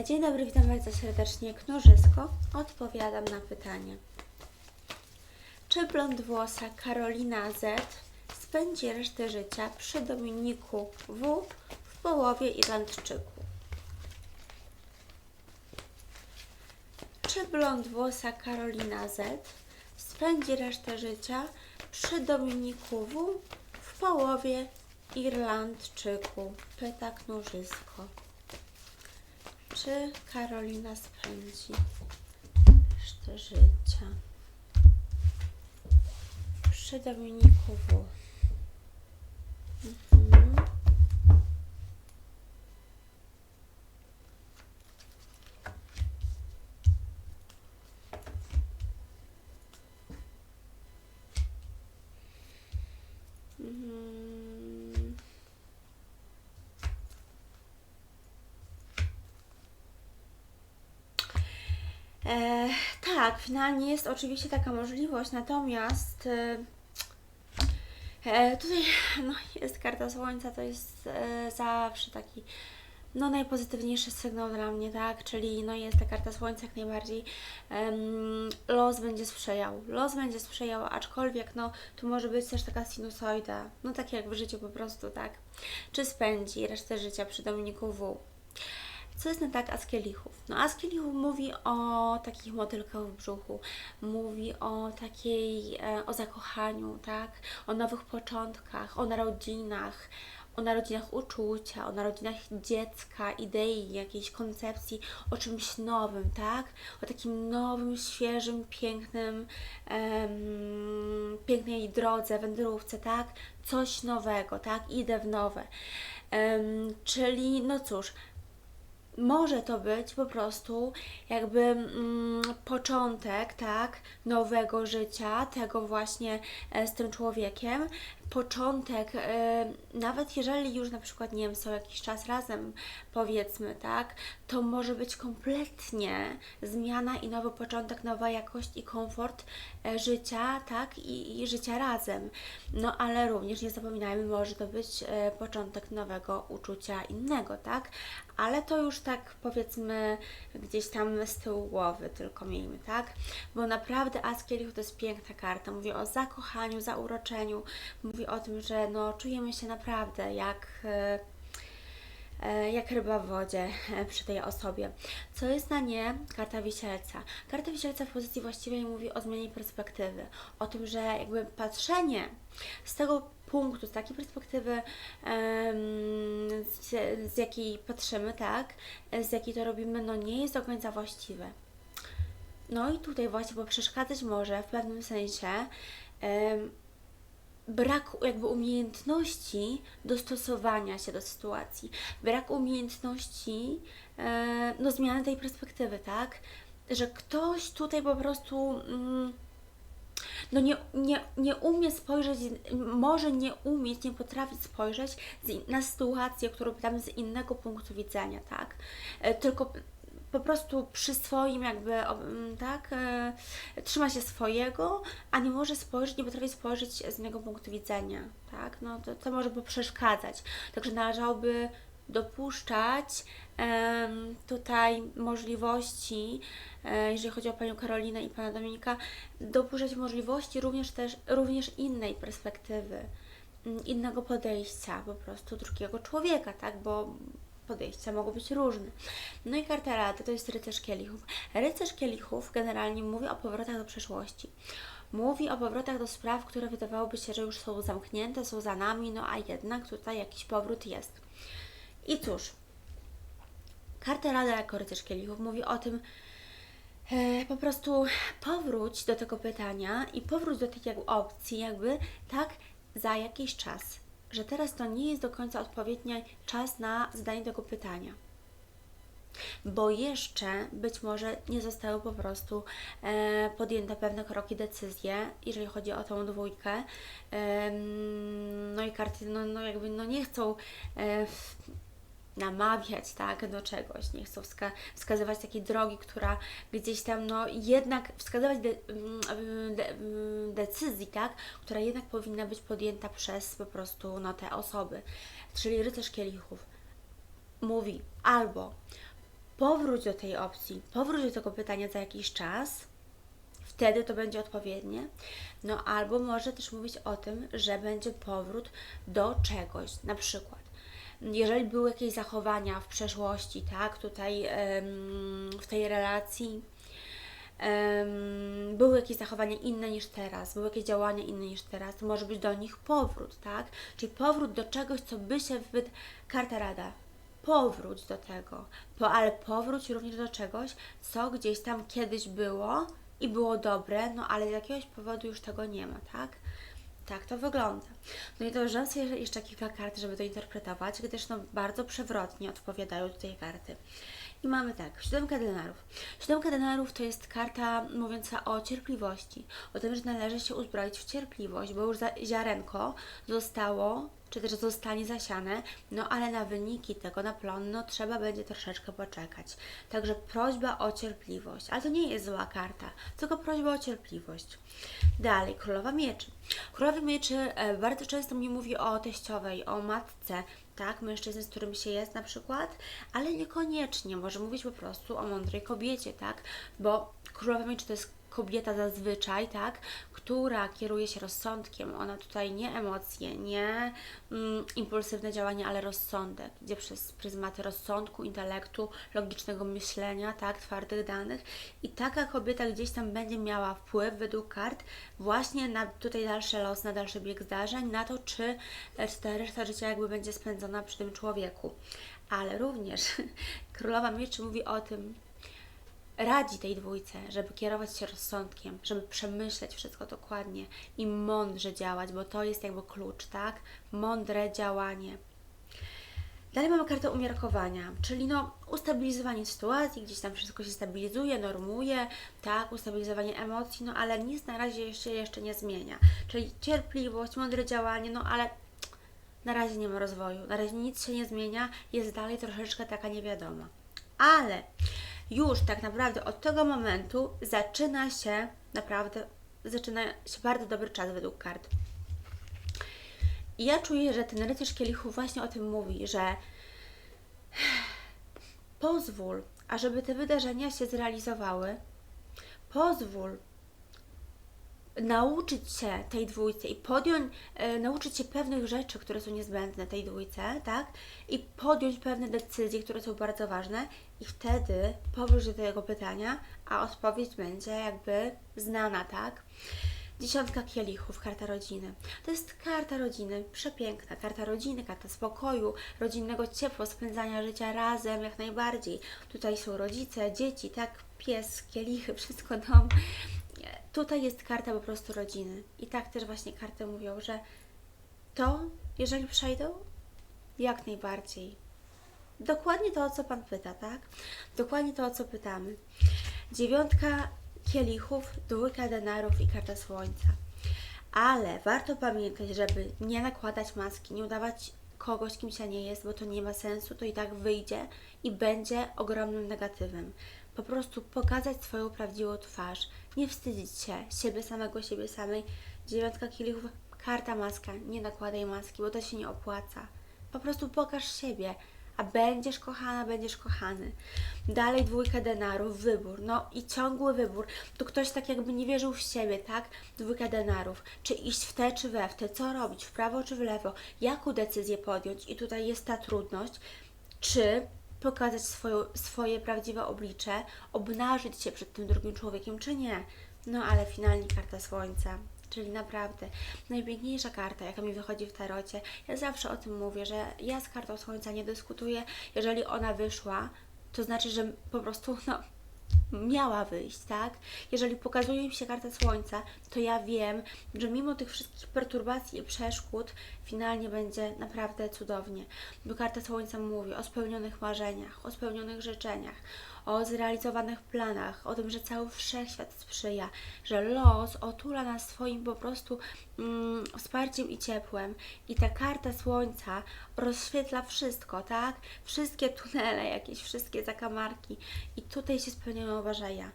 Dzień dobry, witam bardzo serdecznie. Knurzysko. Odpowiadam na pytanie. Czy blondwłosa Karolina Z spędzi resztę życia przy Dominiku W w połowie Irlandczyku? Czy blondwłosa Karolina Z spędzi resztę życia przy Dominiku W w połowie Irlandczyku? Pyta Knurzysko. Czy Karolina spędzi resztę życia przy Dominiku W? E, tak, finalnie jest oczywiście taka możliwość, natomiast e, e, tutaj no, jest karta Słońca, to jest e, zawsze taki no, najpozytywniejszy sygnał dla mnie, tak? Czyli no, jest ta karta Słońca jak najbardziej. Los będzie sprzyjał. Los będzie sprzyjał, aczkolwiek no, tu może być też taka sinusoida, no tak jak w życiu po prostu, tak? Czy spędzi resztę życia przy Dominiku W? Co jest na tak As kielichów? No As kielichów mówi o takich motylkach w brzuchu, mówi o takiej, e, o zakochaniu, tak? O nowych początkach, o narodzinach, o narodzinach uczucia, o narodzinach dziecka, idei, jakiejś koncepcji, o czymś nowym, tak? O takim nowym, świeżym, pięknym, em, pięknej drodze, wędrówce, tak? Coś nowego, tak? Idę w nowe. Czyli, no cóż, może to być po prostu jakby mm, początek, tak, nowego życia, tego właśnie e, z tym człowiekiem. Początek, e, nawet jeżeli już na przykład, nie wiem, są jakiś czas razem, powiedzmy, tak, to może być kompletnie zmiana i nowy początek, nowa jakość i komfort e, życia, tak, i, i życia razem. No ale również nie zapominajmy, może to być e, początek nowego uczucia innego, tak, ale to już tak powiedzmy gdzieś tam z tyłu głowy tylko miejmy, tak? Bo naprawdę As Kielichów to jest piękna karta. Mówi o zakochaniu, zauroczeniu, mówi o tym, że no czujemy się naprawdę jak e, jak ryba w wodzie e, przy tej osobie. Co jest na nie? Karta wisielca. Karta wisielca w pozycji właściwej mówi o zmianie perspektywy, o tym, że jakby patrzenie z tego punktu, z takiej perspektywy, z, jakiej patrzymy, tak, z jakiej to robimy, no nie jest do końca właściwe. No i tutaj właśnie, bo przeszkadzać może w pewnym sensie brak jakby umiejętności dostosowania się do sytuacji, brak umiejętności e, no, zmiany tej perspektywy, tak? Że ktoś tutaj po prostu mm, no nie, nie, nie umie spojrzeć, może nie umieć, nie potrafić spojrzeć na sytuację, którą tam z innego punktu widzenia, tak? E, Tylko po prostu przy swoim jakby, mm, tak, e, trzyma się swojego, a nie może spojrzeć, nie potrafi spojrzeć z innego punktu widzenia, tak, no to, to może przeszkadzać, także należałoby dopuszczać em, tutaj możliwości, e, jeżeli chodzi o Panią Karolinę i Pana Dominika, dopuszczać możliwości również też, również innej perspektywy, mm, innego podejścia po prostu drugiego człowieka, tak, bo podejścia mogą być różne. No i karta rady to jest rycerz kielichów. Rycerz kielichów generalnie mówi o powrotach do przeszłości. Mówi o powrotach do spraw, które wydawałoby się, że już są zamknięte, są za nami, no a jednak tutaj jakiś powrót jest. I cóż, karta rada jako rycerz kielichów mówi o tym, e, po prostu powróć do tego pytania i powróć do tych opcji, jakby tak za jakiś czas. Że teraz to nie jest do końca odpowiedni czas na zadanie tego pytania. Bo jeszcze być może nie zostały po prostu e, podjęte pewne kroki, decyzje, jeżeli chodzi o tą dwójkę. Em, no i karty, no, no jakby no nie chcą e, namawiać tak, do czegoś, nie chcą wska- wskazywać takiej drogi, która gdzieś tam, no jednak wskazywać de- mm, de- mm, decyzji, tak, która jednak powinna być podjęta przez po prostu no, te osoby. Czyli rycerz kielichów mówi albo powróć do tej opcji, powróć do tego pytania za jakiś czas, wtedy to będzie odpowiednie. No albo może też mówić o tym, że będzie powrót do czegoś, na przykład. Jeżeli były jakieś zachowania w przeszłości, tak, tutaj w tej relacji, były jakieś zachowania inne niż teraz, były jakieś działania inne niż teraz, to może być do nich powrót, tak? Czyli powrót do czegoś, co by się wyd... Karta rada. Powróć do tego, po, ale powróć również do czegoś, co gdzieś tam kiedyś było i było dobre, no ale z jakiegoś powodu już tego nie ma, tak? Tak to wygląda. No i wziąłem sobie jeszcze kilka kart, żeby to interpretować, gdyż no bardzo przewrotnie odpowiadają tutaj karty. I mamy tak, siódemka denarów. Siódemka denarów to jest karta mówiąca o cierpliwości, o tym, że należy się uzbroić w cierpliwość, bo już ziarenko zostało, czy też zostanie zasiane, no ale na wyniki tego, na plon, no trzeba będzie troszeczkę poczekać. Także prośba o cierpliwość, ale to nie jest zła karta, tylko prośba o cierpliwość. Dalej, Królowa Mieczy. Królowa Mieczy e, bardzo często mi mówi o teściowej, o matce, tak, mężczyzny, z którym się jest na przykład, ale niekoniecznie, może mówić po prostu o mądrej kobiecie, tak, bo Królowa Mieczy to jest kobieta zazwyczaj, tak, która kieruje się rozsądkiem. Ona tutaj nie emocje, nie mm, impulsywne działania, ale rozsądek. Idzie przez pryzmaty rozsądku, intelektu, logicznego myślenia, tak, twardych danych. I taka kobieta gdzieś tam będzie miała wpływ według kart właśnie na tutaj dalszy los, na dalszy bieg zdarzeń, na to, czy, czy ta reszta życia jakby będzie spędzona przy tym człowieku. Ale również Królowa Mieczy mówi o tym, radzi tej dwójce, żeby kierować się rozsądkiem, żeby przemyśleć wszystko dokładnie i mądrze działać, bo to jest jakby klucz, tak? Mądre działanie. Dalej mamy kartę umiarkowania, czyli no ustabilizowanie sytuacji, gdzieś tam wszystko się stabilizuje, normuje, tak, ustabilizowanie emocji, no ale nic na razie się jeszcze nie zmienia. Czyli cierpliwość, mądre działanie, no ale na razie nie ma rozwoju, na razie nic się nie zmienia, jest dalej troszeczkę taka niewiadoma. Ale już tak naprawdę od tego momentu zaczyna się naprawdę, zaczyna się bardzo dobry czas według kart. I ja czuję, że ten rycerz kielichów właśnie o tym mówi, że pozwól, ażeby te wydarzenia się zrealizowały. Pozwól nauczyć się tej dwójce i podjąć, e, nauczyć się pewnych rzeczy, które są niezbędne tej dwójce, tak? I podjąć pewne decyzje, które są bardzo ważne i wtedy powróć do tego pytania, a odpowiedź będzie jakby znana, tak? Dziesiątka kielichów, karta rodziny. To jest karta rodziny, przepiękna karta rodziny, karta spokoju, rodzinnego ciepła, spędzania życia razem jak najbardziej. Tutaj są rodzice, dzieci, tak, pies, kielichy, wszystko dom. Tutaj jest karta po prostu rodziny. I tak też właśnie karty mówią, że to, jeżeli przejdą, jak najbardziej. Dokładnie to, o co Pan pyta, tak? Dokładnie to, o co pytamy. Dziewiątka kielichów, dwójka denarów i karta słońca. Ale warto pamiętać, żeby nie nakładać maski, nie udawać kogoś, kim się nie jest, bo to nie ma sensu, to i tak wyjdzie i będzie ogromnym negatywem. Po prostu pokazać swoją prawdziwą twarz, nie wstydzić się siebie samego, siebie samej. Dziewiątka kielichów, karta maska, nie nakładaj maski, bo to się nie opłaca. Po prostu pokaż siebie, a będziesz kochana, będziesz kochany. Dalej dwójka denarów, wybór, no i ciągły wybór. Tu ktoś tak jakby nie wierzył w siebie, tak? Dwójka denarów, czy iść w te, czy we w te, co robić, w prawo, czy w lewo, jaką decyzję podjąć i tutaj jest ta trudność, czy pokazać swoje prawdziwe oblicze, obnażyć się przed tym drugim człowiekiem, czy nie. No ale finalnie karta słońca, czyli naprawdę najpiękniejsza karta, jaka mi wychodzi w tarocie. Ja zawsze o tym mówię, że ja z kartą słońca nie dyskutuję. Jeżeli ona wyszła, to znaczy, że po prostu no, miała wyjść, tak? Jeżeli pokazuje mi się karta słońca, to ja wiem, że mimo tych wszystkich perturbacji i przeszkód, finalnie będzie naprawdę cudownie. Bo karta słońca mówi o spełnionych marzeniach, o spełnionych życzeniach, o zrealizowanych planach, o tym, że cały wszechświat sprzyja, że los otula nas swoim po prostu mm, wsparciem i ciepłem. I ta karta słońca rozświetla wszystko, tak? Wszystkie tunele, jakieś wszystkie zakamarki. I tutaj się spełniają marzenia.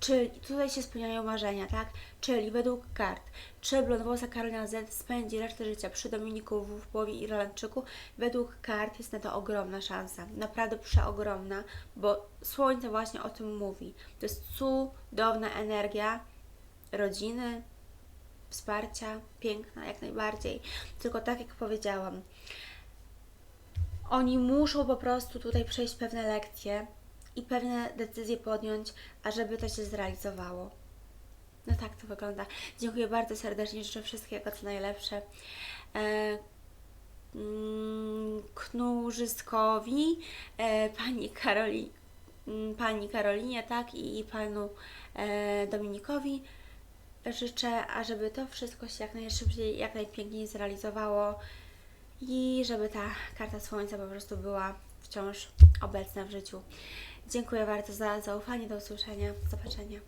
Czyli tutaj się spełniają marzenia, tak? Czyli według kart, czy blondwłosa Karolina Z spędzi resztę życia przy Dominiku w połowie Irlandczyku? Według kart jest na to ogromna szansa, naprawdę przeogromna, bo Słońce właśnie o tym mówi. To jest cudowna energia rodziny, wsparcia, piękna jak najbardziej. Tylko tak jak powiedziałam, oni muszą po prostu tutaj przejść pewne lekcje i pewne decyzje podjąć, ażeby to się zrealizowało. No tak to wygląda. Dziękuję bardzo serdecznie, życzę wszystkiego co najlepsze. E, mm, Knurzyskowi, e, pani Karoli, mm, pani Karolinie, tak, i panu e, Dominikowi życzę, ażeby to wszystko się jak najszybciej, jak najpiękniej zrealizowało i żeby ta karta słońca po prostu była wciąż obecna w życiu. Dziękuję bardzo za zaufanie, do usłyszenia, zobaczenia.